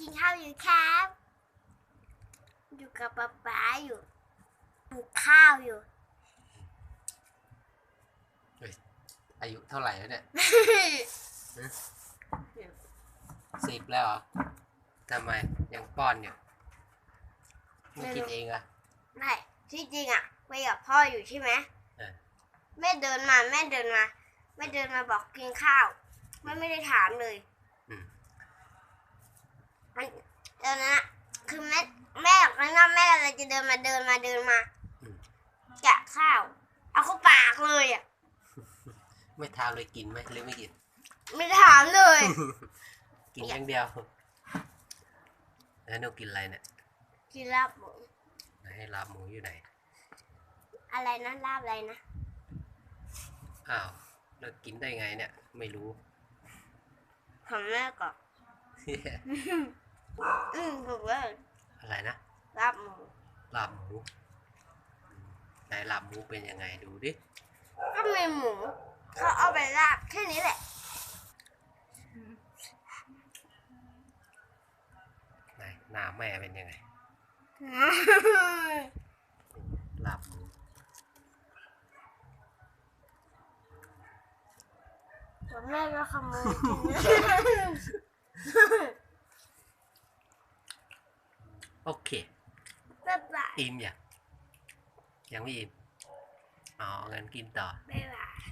กินข้าวอยู่ครับ อยู่กับป๊าป๊าอยู่กินข้าวอยู่ อายุเท่าไหร่แล้วเนี่ยสิบแล้วเหรอทำไมยังป้อนอยู่ไม่กินเองอะ ไม่ที่จริงอะไปกับพ่ออยู่ใช่ไหมเออ แม่เดินมาแม่เดินมาแม่เดินมาบอกกินข้าวแม่ไม่ได้ถามเลย อืม มันตอนนั้นอะคือแม่แม่ข้างนอกแม่อะไรจะเดินมาเดินมาเดินมาอืมแกะข้าว เอาเข้าปากเลยอะไม่ทานเลยกินไหมหรือไม่กิน ไม่ถามเลย กินอย่างเดียวแล้วหนูกินอะไรเนี่ยกินลาบหมูไหนให้ลาบหมูอยู่ไหน อะไรนะลาบอะไรนะอ้าวเรากินได้ไงเนี่ย ไม่รู้ของแม่ก่อน อืมถูกเลยอะไรนะลาบหมูลาบหมูไหนลาบหมูเป็นยังไงดูดิก็มีหมูเขาเอาไปลาบแค่นี้แหละ ไหนหน้าแม่เป็นยังไงลาบหมูแล้วแม่ก็ขโมยกิน โอเคบ๊ายบายอิ่มยังยังไม่อิ่มอ๋องั้นกินต่อบ๊ายบาย